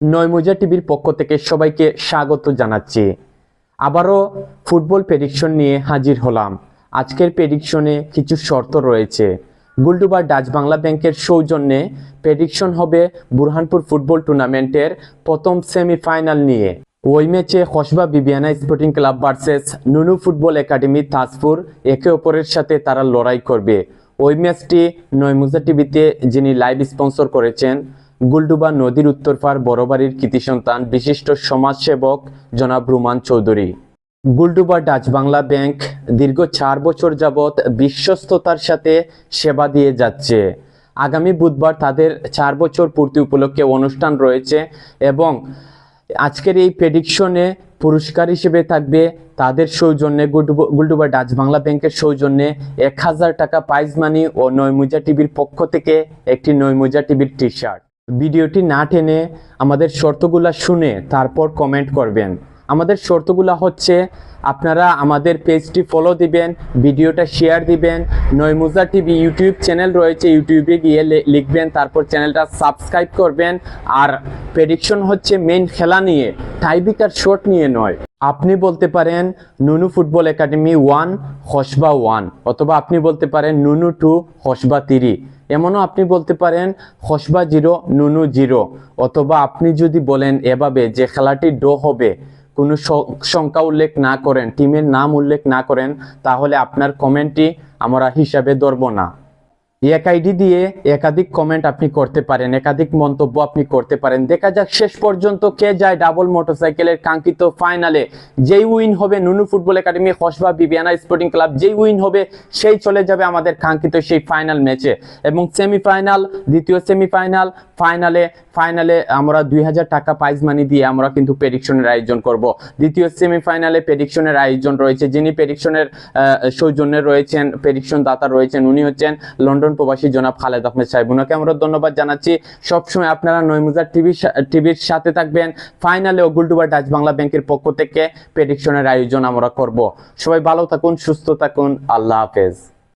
নয়মুজা টিভির পক্ষ থেকে সবাইকে স্বাগত জানাচ্ছি। আবারও ফুটবল প্রেডিকশন নিয়ে হাজির হলাম। আজকের প্রেডিকশনে কিছু শর্ত রয়েছে। গুলডুবার ডাচ বাংলা ব্যাংকের সৌজন্যে প্রেডিকশন হবে বুরহানপুর ফুটবল টুর্নামেন্টের প্রথম সেমিফাইনাল নিয়ে। ওই ম্যাচে Kasba Bibiyana sporting club versus Nunu football academy Tajpur একে অপরের সাথে তারা লড়াই করবে। ওই ম্যাচটি নয়মুজা টিভিতে যিনি লাইভ স্পন্সর করেছেন গুলডুবা নদীর উত্তরপার বড়বাড়ির কৃতি সন্তান বিশিষ্ট সমাজসেবক জনাব রুমান চৌধুরী। গুলডুবা ডাচ বাংলা ব্যাংক দীর্ঘ চার বছর যাবৎ বিশ্বস্ততার সাথে সেবা দিয়ে যাচ্ছে। আগামী বুধবার তাদের চার বছর পূর্তি উপলক্ষে অনুষ্ঠান রয়েছে এবং আজকের এই প্রেডিকশনে পুরস্কার হিসেবে থাকবে তাদের সৌজন্যে গুলডুবা- গুলডুবা ডাচ বাংলা ব্যাংকের সৌজন্যে এক হাজার টাকা প্রাইজ মানি ও নয়মুজা টিভির পক্ষ থেকে একটি নয়মুজা টিভির টি শার্ট ভিডিওটি না টেনে আমাদের শর্তগুলা শুনে তারপর কমেন্ট করবেন। আমাদের শর্তগুলা হচ্ছে আপনারা আমাদের পেজটি ফলো দিবেন, ভিডিওটা শেয়ার দিবেন। নয়মুজা টিভি ইউটিউব চ্যানেল রয়েছে ইউটিউবে গিয়ে লিখবেন, তারপর চ্যানেলটা সাবস্ক্রাইব করবেন। আর প্রেডিকশন হচ্ছে মেন খেলা নিয়ে টাইবিকার শট নিয়ে নয়। আপনি বলতে পারেন Nunu football academy one Kasba one, অথবা আপনি বলতে পারেন নুনু টু হসবা তিরি। এমনও আপনি বলতে পারেন হসবা জিরো, নুনু জিরো। অথবা আপনি যদি বলেন এভাবে যে খেলাটি ড্র হবে, কোনো সংখ্যা উল্লেখ না করেন, টিমের নাম উল্লেখ না করেন, তাহলে আপনার কমেন্টটি আমরা হিসাবে ধরব না। এক আইডি দিয়ে একাধিক কমেন্ট আপনি করতে পারেন, একাধিক মন্তব্য আপনি করতে পারেন। দেখা যাক শেষ পর্যন্ত কে যায় ডাবল মোটরসাইকেলের কাঙ্ক্ষিত ফাইনালে যেই উইন হবে Nunu football academy Kasba Bibiyana sporting club যেই উইন হবে সেই চলে যাবে আমাদের কাঙ্ক্ষিত সেই ফাইনাল ম্যাচে এবং সেমিফাইনাল দ্বিতীয় সেমিফাইনাল ফাইনালে ফাইনালে আমরা দুই হাজার টাকা প্রাইজ মানি দিয়ে আমরা কিন্তু প্রেডিকশনের আয়োজন করব। দ্বিতীয় সেমিফাইনালে প্রেডিকশনের আয়োজন রয়েছে, যিনি প্রেডিকশনের সৌজন্যে রয়েছেন প্রেডিকশন দাতা রয়েছেন, উনি হচ্ছেন লন্ডন প্রবাসী জনাব খালেদ আহমেদ সাহেব উনাকে আমরা ধন্যবাদ জানাচ্ছি। সবসময় আপনারা নৈমুজার টিভি টিভির সাথে থাকবেন। ফাইনালে গুলডুবা ডাচ বাংলা ব্যাংকের পক্ষ থেকে প্রেডিকশনের আয়োজন আমরা করব। সবাই ভালো থাকুন, সুস্থ থাকুন। আল্লাহ হাফেজ।